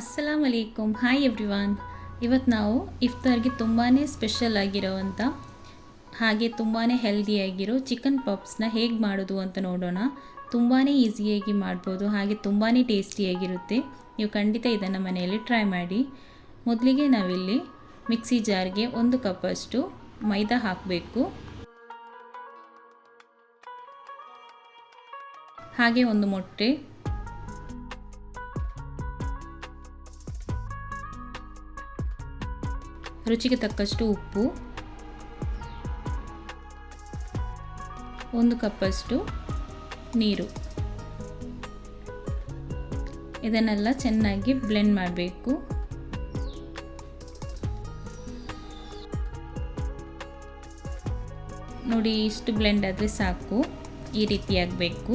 ಅಸ್ಸಲಾಮ್ ಅಲೈಕುಮ್ hi everyone ಇವತ್ತು ನಾವು ಇಫ್ತಾರ್ಗೆ ತುಂಬಾ ಸ್ಪೆಷಲ್ ಆಗಿರೋವಂಥ ಹಾಗೆ ತುಂಬಾ ಹೆಲ್ದಿಯಾಗಿರೋ ಚಿಕನ್ ಪಪ್ಸ್ನ ಹೇಗೆ ಮಾಡೋದು ಅಂತ ನೋಡೋಣ. ತುಂಬಾ ಈಸಿಯಾಗಿ ಮಾಡ್ಬೋದು, ಹಾಗೆ ತುಂಬಾ ಟೇಸ್ಟಿಯಾಗಿರುತ್ತೆ ನೀವು ಖಂಡಿತ ಇದನ್ನು ಮನೆಯಲ್ಲಿ ಟ್ರೈ ಮಾಡಿ. ಮೊದಲಿಗೆ ನಾವಿಲ್ಲಿ ಮಿಕ್ಸಿ ಜಾರ್ಗೆ ಒಂದು ಕಪ್ಪಷ್ಟು ಮೈದಾ ಹಾಕಬೇಕು. ಹಾಗೆ ಒಂದು ಮೊಟ್ಟೆ ರುಚಿಗೆ ತಕ್ಕಷ್ಟು ಉಪ್ಪು. ಒಂದು ಕಪ್ಪಷ್ಟು ನೀರು. ಇದನ್ನೆಲ್ಲ ಚೆನ್ನಾಗಿ ಬ್ಲೆಂಡ್ ಮಾಡಬೇಕು. ನೋಡಿ, ಇಷ್ಟು ಬ್ಲೆಂಡ್ ಆದರೆ ಸಾಕು. ಈ ರೀತಿ ಆಗಬೇಕು.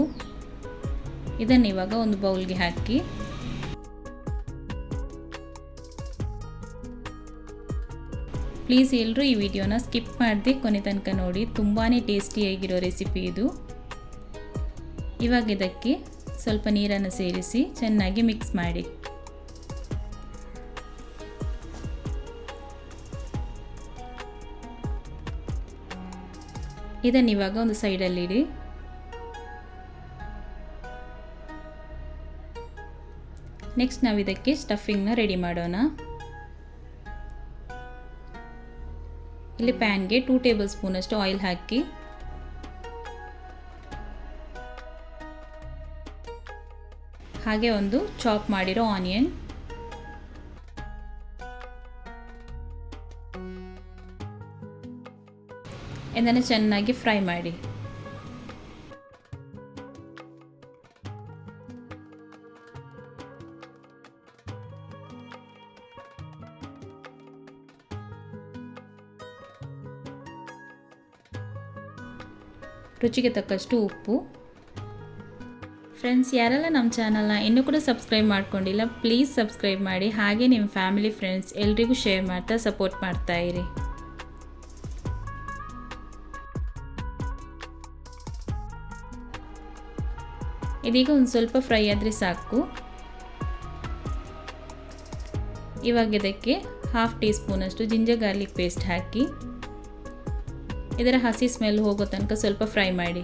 ಇದನ್ನು ಇವಾಗ ಒಂದು ಬೌಲ್ಗೆ ಹಾಕಿ. ಪ್ಲೀಸ್ ಎಲ್ಲರೂ ಈ ವಿಡಿಯೋನ ಸ್ಕಿಪ್ ಮಾಡದೆ ಕೊನೆ ತನಕ ನೋಡಿ. ತುಂಬಾ ಟೇಸ್ಟಿಯಾಗಿರೋ ರೆಸಿಪಿ ಇದು. ಇವಾಗ ಇದಕ್ಕೆ ಸ್ವಲ್ಪ ನೀರನ್ನು ಸೇರಿಸಿ ಚೆನ್ನಾಗಿ ಮಿಕ್ಸ್ ಮಾಡಿ. ಇದನ್ನು ಇವಾಗ ಒಂದು ಸೈಡಲ್ಲಿಡಿ ನೆಕ್ಸ್ಟ್ ನಾವು ಇದಕ್ಕೆ ಸ್ಟಫಿಂಗ್ನ ರೆಡಿ ಮಾಡೋಣ. ಇಲ್ಲಿ ಪ್ಯಾನ್ಗೆ ಟೂ ಟೇಬಲ್ ಸ್ಪೂನಷ್ಟು ಆಯಿಲ್ ಹಾಕಿ. ಹಾಗೆ ಒಂದು ಚಾಪ್ ಮಾಡಿರೋ ಆನಿಯನ್. ಇದನ್ನು ಚೆನ್ನಾಗಿ ಫ್ರೈ ಮಾಡಿ. ರುಚಿಗೆ ತಕ್ಕಷ್ಟು ಉಪ್ಪು. ಫ್ರೆಂಡ್ಸ್ ಯಾರೆಲ್ಲ ನಮ್ಮ ಚಾನಲ್ನ ಇನ್ನೂ ಕೂಡ ಸಬ್ಸ್ಕ್ರೈಬ್ ಮಾಡ್ಕೊಂಡಿಲ್ಲ ಪ್ಲೀಸ್ ಸಬ್ಸ್ಕ್ರೈಬ್ ಮಾಡಿ. ಹಾಗೆ ನಿಮ್ಮ ಫ್ಯಾಮಿಲಿ ಫ್ರೆಂಡ್ಸ್ ಎಲ್ರಿಗೂ ಶೇರ್ ಮಾಡ್ತಾ ಸಪೋರ್ಟ್ ಮಾಡ್ತಾ ಇರಿ. ಇದೀಗ ಒಂದು ಸ್ವಲ್ಪ ಫ್ರೈ ಆದರೆ ಸಾಕು. ಇವಾಗ ಇದಕ್ಕೆ ಹಾಫ್ ಟೀ ಸ್ಪೂನಷ್ಟು ಜಿಂಜರ್ ಗಾರ್ಲಿಕ್ ಪೇಸ್ಟ್ ಹಾಕಿ. ಇದರ ಹಸಿ ಸ್ಮೆಲ್ ಹೋಗೋ ತನಕ ಸ್ವಲ್ಪ ಫ್ರೈ ಮಾಡಿ.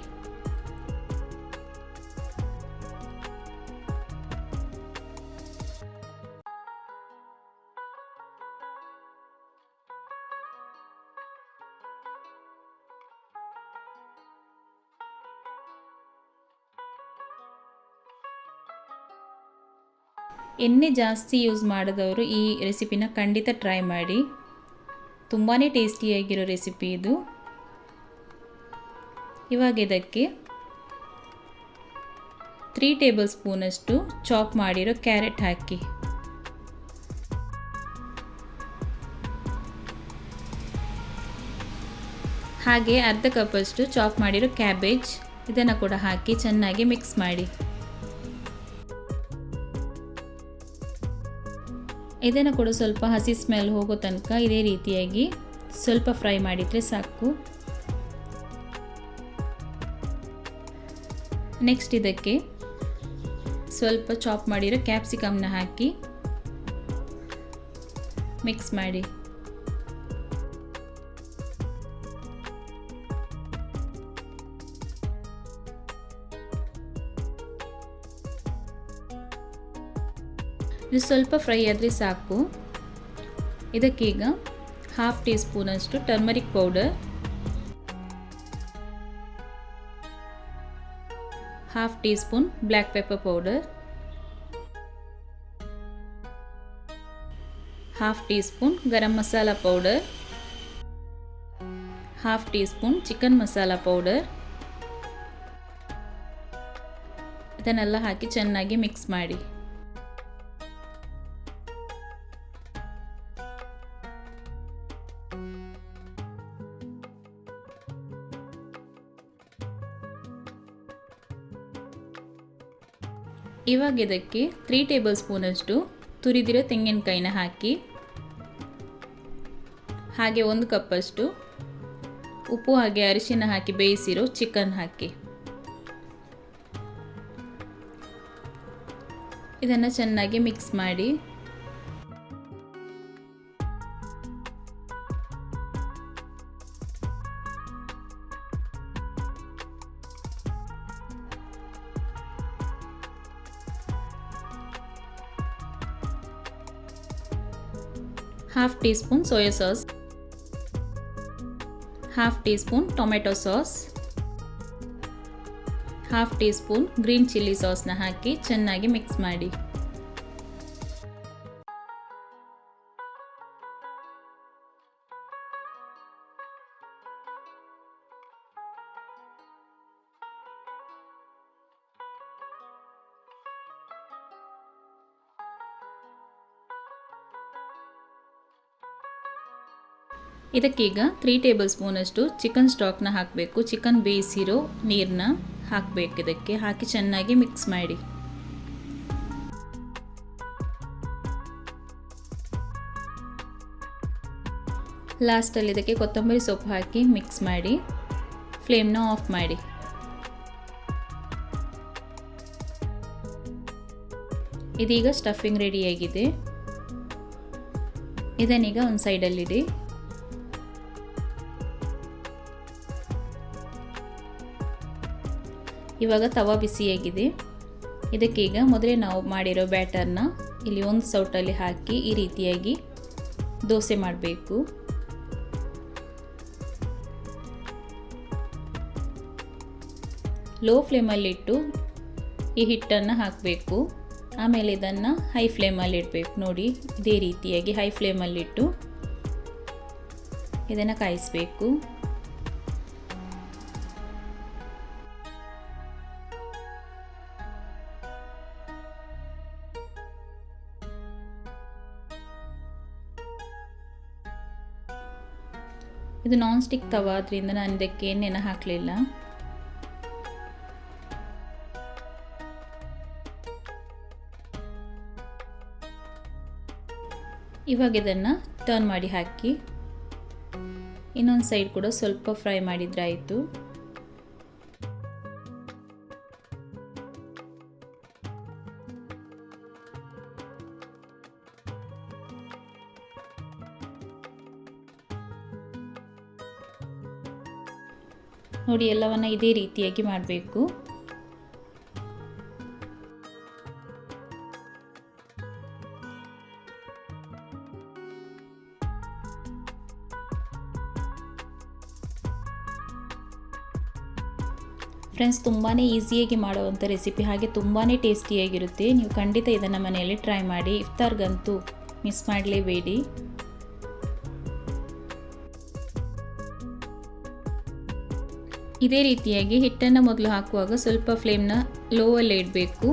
ಎಣ್ಣೆ ಜಾಸ್ತಿ ಯೂಸ್ ಮಾಡಿದವರು ಈ ರೆಸಿಪಿನ ಖಂಡಿತ ಟ್ರೈ ಮಾಡಿ. ತುಂಬಾ ಟೇಸ್ಟಿಯಾಗಿರೋ ರೆಸಿಪಿ ಇದು. ಇವಾಗ ಇದಕ್ಕೆ ತ್ರೀ ಟೇಬಲ್ ಸ್ಪೂನಷ್ಟು ಚಾಪ್ ಮಾಡಿರೋ ಕ್ಯಾರೆಟ್ ಹಾಕಿ. ಹಾಗೆ ಅರ್ಧ ಕಪ್ಪಷ್ಟು ಚಾಪ್ ಮಾಡಿರೋ ಕ್ಯಾಬೇಜ್ ಇದನ್ನು ಕೂಡ ಹಾಕಿ ಚೆನ್ನಾಗಿ ಮಿಕ್ಸ್ ಮಾಡಿ. ಇದನ್ನು ಕೂಡ ಸ್ವಲ್ಪ ಹಸಿ ಸ್ಮೆಲ್ ಹೋಗೋ ತನಕ ಇದೇ ರೀತಿಯಾಗಿ ಸ್ವಲ್ಪ ಫ್ರೈ ಮಾಡಿದರೆ ಸಾಕು. ನೆಕ್ಸ್ಟ್ ಇದಕ್ಕೆ ಸ್ವಲ್ಪ ಚಾಪ್ ಮಾಡಿರೋ ಕ್ಯಾಪ್ಸಿಕಮ್ನ ಹಾಕಿ ಮಿಕ್ಸ್ ಮಾಡಿ. ಇದು ಸ್ವಲ್ಪ ಫ್ರೈ ಆದರೆ ಸಾಕು. ಇದಕ್ಕೀಗ ಹಾಫ್ ಟೀ ಸ್ಪೂನಷ್ಟು turmeric powder half teaspoon black pepper powder half teaspoon garam masala powder half teaspoon chicken masala powder ಇದನ್ನೆಲ್ಲ ಹಾಕಿ ಚೆನ್ನಾಗಿ ಮಿಕ್ಸ್ ಮಾಡಿ. ಇವಾಗ ಇದಕ್ಕೆ ತ್ರೀ ಟೇಬಲ್ ಸ್ಪೂನಷ್ಟು ತುರಿದಿರೋ ತೆಂಗಿನಕಾಯಿನ ಹಾಕಿ, ಹಾಗೆ ಒಂದು ಕಪ್ಪಷ್ಟು ಉಪ್ಪು ಹಾಗೆ ಅರಿಶಿನ ಹಾಕಿ ಬೇಯಿಸಿರೋ ಚಿಕನ್ ಹಾಕಿ. ಇದನ್ನು ಚೆನ್ನಾಗಿ ಮಿಕ್ಸ್ ಮಾಡಿ half teaspoon soya sauce half teaspoon tomato sauce half teaspoon green chilli ಸಾಸ್ನ ಹಾಕಿ ಚೆನ್ನಾಗಿ ಮಿಕ್ಸ್ ಮಾಡಿ. ಇದಕ್ಕೀಗ ತ್ರೀ ಟೇಬಲ್ ಸ್ಪೂನಷ್ಟು ಚಿಕನ್ ಸ್ಟಾಕ್ನ ಹಾಕಬೇಕು. ಚಿಕನ್ ಬೇಯಿಸಿರೋ ನೀರನ್ನ ಹಾಕಬೇಕು. ಇದಕ್ಕೆ ಹಾಕಿ ಚೆನ್ನಾಗಿ ಮಿಕ್ಸ್ ಮಾಡಿ. ಲಾಸ್ಟಲ್ಲಿ ಇದಕ್ಕೆ ಕೊತ್ತಂಬರಿ ಸೊಪ್ಪು ಹಾಕಿ ಮಿಕ್ಸ್ ಮಾಡಿ. ಫ್ಲೇಮ್ನ ಆಫ್ ಮಾಡಿ. ಇದೀಗ ಸ್ಟಫಿಂಗ್ ರೆಡಿಯಾಗಿದೆ ಇದನ್ನೀಗ ಒಂದು ಸೈಡಲ್ಲಿಡಿ ಇವಾಗ ತವ ಬಿಸಿಯಾಗಿದೆ ಇದಕ್ಕೀಗ ಮೊದಲೇ ನಾವು ಮಾಡಿರೋ ಬ್ಯಾಟರ್ನ ಇಲ್ಲಿ ಒಂದು ಸೌಟಲ್ಲಿ ಹಾಕಿ ಈ ರೀತಿಯಾಗಿ ದೋಸೆ ಮಾಡಬೇಕು. ಲೋ ಫ್ಲೇಮಲ್ಲಿಟ್ಟು ಈ ಹಿಟ್ಟನ್ನು ಹಾಕಬೇಕು. ಆಮೇಲೆ ಇದನ್ನು ಹೈ ಫ್ಲೇಮಲ್ಲಿ ಇಡಬೇಕು. ನೋಡಿ, ಇದೇ ರೀತಿಯಾಗಿ ಹೈ ಫ್ಲೇಮಲ್ಲಿಟ್ಟು ಇದನ್ನು ಕಾಯಿಸಬೇಕು. ಇದು ನಾನ್ ಸ್ಟಿಕ್ ತವ, ಅದರಿಂದ ನಾನು ಇದಕ್ಕೆ ಎಣ್ಣೆನ ಹಾಕಲಿಲ್ಲ. ಇವಾಗ ಇದನ್ನು ಟರ್ನ್ ಮಾಡಿ ಹಾಕಿ. ಇನ್ನೊಂದು ಸೈಡ್ ಕೂಡ ಸ್ವಲ್ಪ ಫ್ರೈ ಮಾಡಿದ್ರೆ ಆಯಿತು. ನೋಡಿ ಎಲ್ಲವನ್ನು ಇದೇ ರೀತಿಯಾಗಿ ಮಾಡಬೇಕು. ಫ್ರೆಂಡ್ಸ್ ತುಂಬಾ ಈಸಿಯಾಗಿ ಮಾಡುವಂಥ ರೆಸಿಪಿ ಹಾಗೆ ತುಂಬಾ ಟೇಸ್ಟಿಯಾಗಿರುತ್ತೆ. ನೀವು ಖಂಡಿತ ಇದನ್ನು ಮನೆಯಲ್ಲಿ ಟ್ರೈ ಮಾಡಿ. ಇಫ್ತಾರ್ಗಂತೂ ಮಿಸ್ ಮಾಡಲೇಬೇಡಿ. ಇದೇ ರೀತಿಯಾಗಿ ಹಿಟ್ಟನ್ನು ಮೊದಲು ಹಾಕುವಾಗ ಸ್ವಲ್ಪ ಫ್ಲೇಮ್ನ ಲೋವಲ್ಲಿ ಇಡಬೇಕು.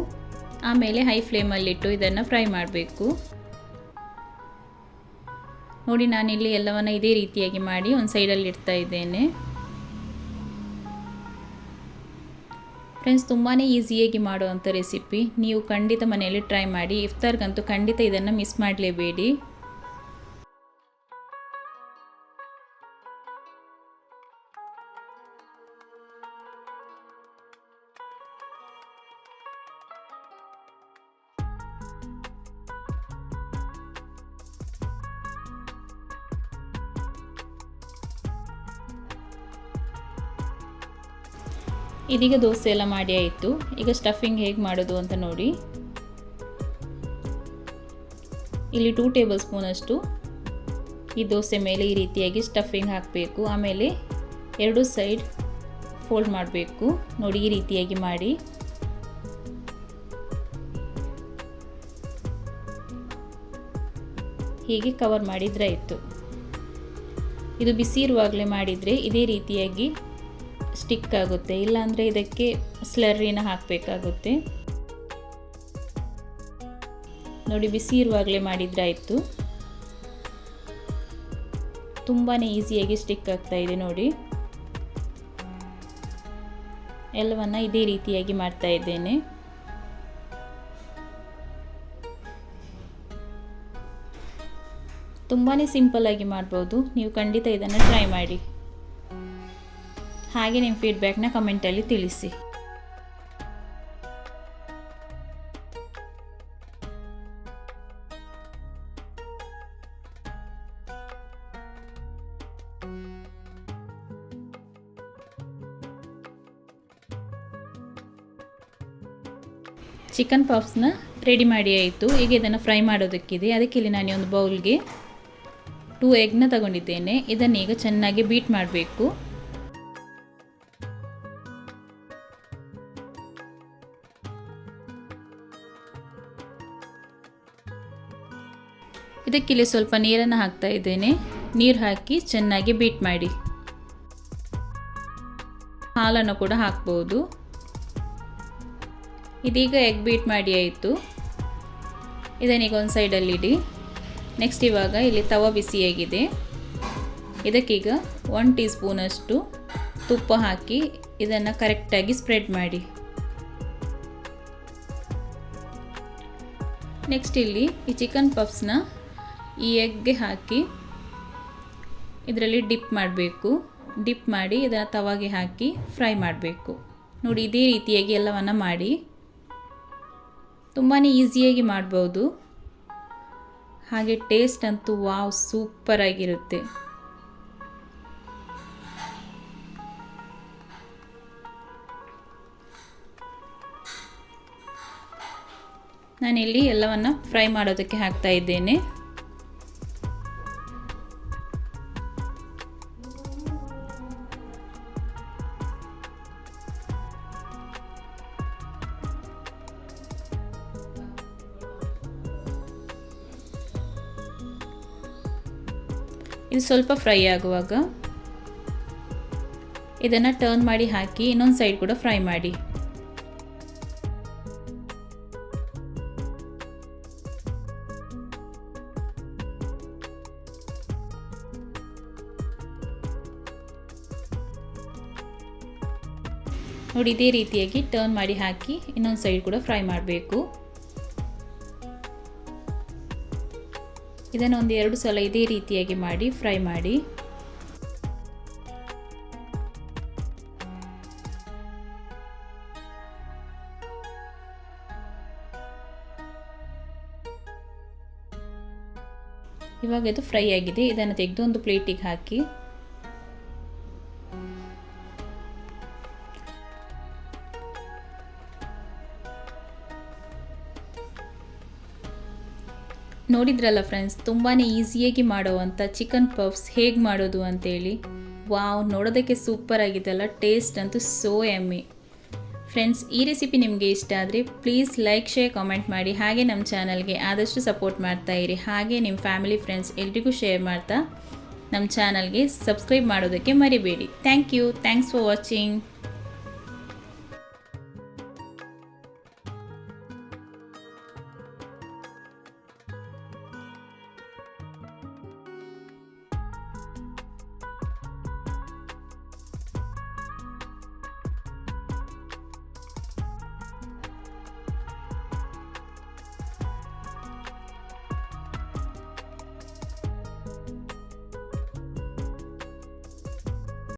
ಆಮೇಲೆ ಹೈ ಫ್ಲೇಮಲ್ಲಿಟ್ಟು ಇದನ್ನು ಫ್ರೈ ಮಾಡಬೇಕು. ನೋಡಿ ನಾನಿಲ್ಲಿ ಎಲ್ಲವನ್ನು ಇದೇ ರೀತಿಯಾಗಿ ಮಾಡಿ ಒಂದು ಸೈಡಲ್ಲಿ ಇಡ್ತಾ ಇದ್ದೇನೆ. ಫ್ರೆಂಡ್ಸ್ ತುಂಬಾ ಈಸಿಯಾಗಿ ಮಾಡುವಂಥ ರೆಸಿಪಿ. ನೀವು ಖಂಡಿತ ಮನೆಯಲ್ಲಿ ಟ್ರೈ ಮಾಡಿ. ಇಫ್ತಾರ್ಗಂತೂ ಖಂಡಿತ ಇದನ್ನು ಮಿಸ್ ಮಾಡಲೇಬೇಡಿ. ಇದೀಗ ದೋಸೆ ಎಲ್ಲ ಮಾಡಿ ಆಯಿತು. ಈಗ ಸ್ಟಫಿಂಗ್ ಹೇಗೆ ಮಾಡೋದು ಅಂತ ನೋಡಿ. ಇಲ್ಲಿ ಟೂ ಟೇಬಲ್ ಸ್ಪೂನಷ್ಟು ಈ ದೋಸೆ ಮೇಲೆ ಈ ರೀತಿಯಾಗಿ ಸ್ಟಫಿಂಗ್ ಹಾಕಬೇಕು. ಆಮೇಲೆ ಎರಡು ಸೈಡ್ ಫೋಲ್ಡ್ ಮಾಡಬೇಕು. ನೋಡಿ ಈ ರೀತಿಯಾಗಿ ಮಾಡಿ. ಹೀಗೆ ಕವರ್ ಮಾಡಿದ್ರೆ ಆಯಿತು. ಇದು ಬಿಸಿ ಇರುವಾಗಲೇ ಮಾಡಿದರೆ ಇದೇ ರೀತಿಯಾಗಿ ಸ್ಟಿಕ್ ಆಗುತ್ತೆ, ಇಲ್ಲಾಂದರೆ ಇದಕ್ಕೆ ಸ್ಲರ್ರಿನ ಹಾಕಬೇಕಾಗುತ್ತೆ. ನೋಡಿ, ಬಿಸಿ ಇರುವಾಗಲೇ ಮಾಡಿದರೆ ಆಯಿತು. ತುಂಬಾ ಈಸಿಯಾಗಿ ಸ್ಟಿಕ್ ಆಗ್ತಾ ಇದೆ ನೋಡಿ. ಎಲ್ಲವನ್ನ ಇದೇ ರೀತಿಯಾಗಿ ಮಾಡ್ತಾ ಇದ್ದೇನೆ. ತುಂಬಾ ಸಿಂಪಲ್ಲಾಗಿ ಮಾಡ್ಬೋದು. ನೀವು ಖಂಡಿತ ಇದನ್ನು ಟ್ರೈ ಮಾಡಿ. ಹಾಗೆ ನಿಮ್ಮ ಫೀಡ್ಬ್ಯಾಕ್ನ ಕಮೆಂಟಲ್ಲಿ ತಿಳಿಸಿ. ಚಿಕನ್ ಪಾಪ್ಸ್ನ ರೆಡಿ ಮಾಡಿ ಆಯಿತು. ಈಗ ಇದನ್ನು ಫ್ರೈ ಮಾಡೋದಕ್ಕಿದೆ. ಅದಕ್ಕೆ ಇಲ್ಲಿ ನಾನು ಒಂದು ಬೌಲ್ಗೆ ಟೂ ಎಗ್ನ ತಗೊಂಡಿದ್ದೇನೆ. ಇದನ್ನೀಗ ಚೆನ್ನಾಗಿ ಬೀಟ್ ಮಾಡಬೇಕು. ಇದಕ್ಕಿಲ್ಲಿ ಸ್ವಲ್ಪ ನೀರನ್ನು ಹಾಕ್ತಾ ಇದ್ದೇನೆ. ನೀರು ಹಾಕಿ ಚೆನ್ನಾಗಿ ಬೀಟ್ ಮಾಡಿ. ಹಾಲನ್ನು ಕೂಡ ಹಾಕ್ಬೋದು. ಇದೀಗ ಎಗ್ ಬೀಟ್ ಮಾಡಿ ಆಯಿತು. ಇದನ್ನೀಗ ಒಂದು ಸೈಡಲ್ಲಿ ಇಡಿ. ನೆಕ್ಸ್ಟ್ ಇವಾಗ ಇಲ್ಲಿ ತವ ಬಿಸಿಯಾಗಿದೆ ಇದಕ್ಕೀಗ ಒನ್ ಟೀ ಸ್ಪೂನಷ್ಟು ತುಪ್ಪ ಹಾಕಿ ಇದನ್ನು ಕರೆಕ್ಟಾಗಿ ಸ್ಪ್ರೆಡ್ ಮಾಡಿ. ನೆಕ್ಸ್ಟ್ ಇಲ್ಲಿ ಈ ಚಿಕನ್ ಪಫ್ಸ್ನ ಈ ಎಗ್ಗೆ ಹಾಕಿ ಇದರಲ್ಲಿ ಡಿಪ್ ಮಾಡಬೇಕು. ಡಿಪ್ ಮಾಡಿ ಇದನ್ನು ತವಾಗೆ ಹಾಕಿ ಫ್ರೈ ಮಾಡಬೇಕು. ನೋಡಿ, ಇದೇ ರೀತಿಯಾಗಿ ಎಲ್ಲವನ್ನು ಮಾಡಿ. ತುಂಬಾ ಈಸಿಯಾಗಿ ಮಾಡ್ಬೋದು. ಹಾಗೆ ಟೇಸ್ಟ್ ಅಂತೂ ವಾವ್ ಸೂಪರಾಗಿರುತ್ತೆ ನಾನಿಲ್ಲಿ ಎಲ್ಲವನ್ನು ಫ್ರೈ ಮಾಡೋದಕ್ಕೆ ಹಾಕ್ತಾ ಇದ್ದೇನೆ. ಸ್ವಲ್ಪ ಫ್ರೈ ಆಗುವಾಗ ಇದನ್ನು ಟರ್ನ್ ಮಾಡಿ ಹಾಕಿ, ಇನ್ನೊಂದು ಸೈಡ್ ಕೂಡ ಫ್ರೈ ಮಾಡಿ. ನೋಡಿ, ಇದೇ ರೀತಿಯಾಗಿ ಟರ್ನ್ ಮಾಡಿ ಹಾಕಿ, ಇನ್ನೊಂದು ಸೈಡ್ ಕೂಡ ಫ್ರೈ ಮಾಡಬೇಕು. ಇದನ್ನು ಒಂದು ಎರಡು ಸಲ ಇದೇ ರೀತಿಯಾಗಿ ಮಾಡಿ, ಫ್ರೈ ಮಾಡಿ. ಇವಾಗ ಇದು ಫ್ರೈ ಆಗಿದೆ. ಇದನ್ನು ತೆಗೆದು ಒಂದು ಪ್ಲೇಟಿಗೆ ಹಾಕಿ. ನೋಡಿದ್ರಲ್ಲ ಫ್ರೆಂಡ್ಸ್ ತುಂಬಾ ಈಸಿಯಾಗಿ ಮಾಡೋವಂಥ ಚಿಕನ್ ಪಫ್ಸ್ ಹೇಗೆ ಮಾಡೋದು ಅಂತೇಳಿ. ವಾವ್ ನೋಡೋದಕ್ಕೆ ಸೂಪರ್ ಆಗಿದೆಲ್ಲ ಟೇಸ್ಟ್ ಅಂತೂ ಸೋ ಎಮ್ಮಿ ಫ್ರೆಂಡ್ಸ್ ಈ ರೆಸಿಪಿ ನಿಮಗೆ ಇಷ್ಟ ಆದರೆ ಪ್ಲೀಸ್ ಲೈಕ್ ಶೇರ್ ಕಾಮೆಂಟ್ ಮಾಡಿ. ಹಾಗೆ ನಮ್ಮ ಚಾನಲ್ಗೆ ಆದಷ್ಟು ಸಪೋರ್ಟ್ ಮಾಡ್ತಾ ಇರಿ. ಹಾಗೆ ನಿಮ್ಮ ಫ್ಯಾಮಿಲಿ ಫ್ರೆಂಡ್ಸ್ ಎಲ್ರಿಗೂ ಶೇರ್ ಮಾಡ್ತಾ ನಮ್ಮ ಚಾನಲ್ಗೆ ಸಬ್ಸ್ಕ್ರೈಬ್ ಮಾಡೋದಕ್ಕೆ ಮರಿಬೇಡಿ. Thank you thanks for watching